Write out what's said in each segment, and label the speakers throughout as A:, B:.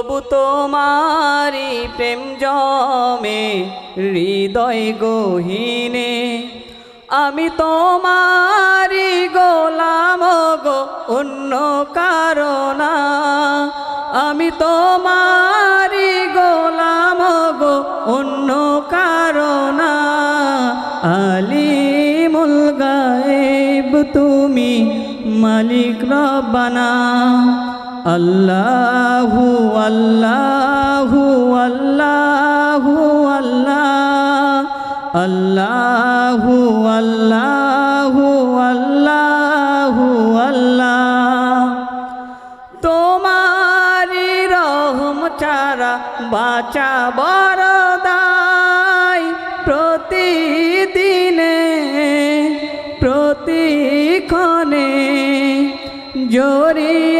A: তবু তোমারি প্রেম জমে, হৃদয় গহীনে। আমি তোমারি গোলাম গো, অন্য কারণা আমি তোমারি গোলাম গো, অন্য কারণা আলিমুল গায়েব তুমি মালিক রব্বানা। আল্লাহু আল্লাহু আল্লাহু আল্লাহ, আল্লাহু আল্লাহু আল্লাহু আল্লাহ। তোমারি রহম চারা বাঁচা বরদাই প্রতিদিনে, প্রতিক্ষণে জড়িয়ে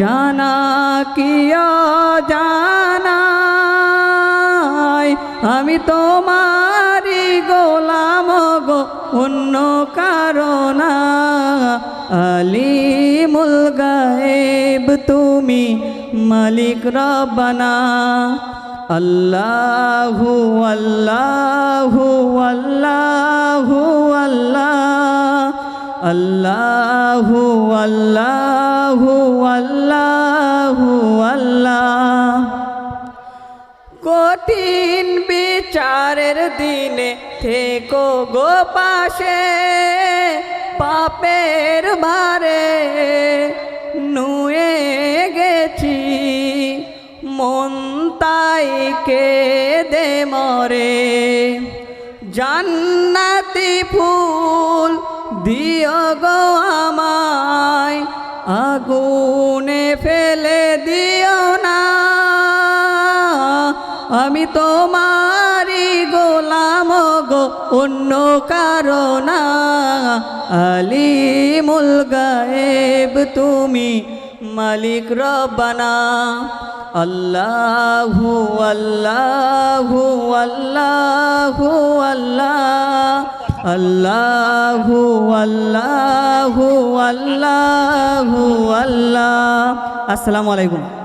A: জানা কি জানাই আমি তোমারি গোলাম গো, অন্য কারণা। আলিমুল গায়েব তুমি মালিক রব্বানা। আল্লাহু আল্লাহু আল্লাহু আল্লাহ। আল্লাহু আল্লাহু আল্লাহু আল্লাহ। কঠিন বিচারের দিনে থেকো গো পাশে, পাপের ভারে নুয়ে গেছি। মন তাই কে দে মরে। জান্নাতি ফুল দিও গো আমায়, আগুনে ফেলে দিও না। আমি তোমারি গোলাম গো, অন্য কারণা আলিমুল গায়েব তুমি মালিক রবানা আল্লাহু আল্লাহু আল্লাহু আল্লাহ। আল্লাহু আল্লাহ আল্লাহ আল্লাহ। আসসালামু আলাইকুম।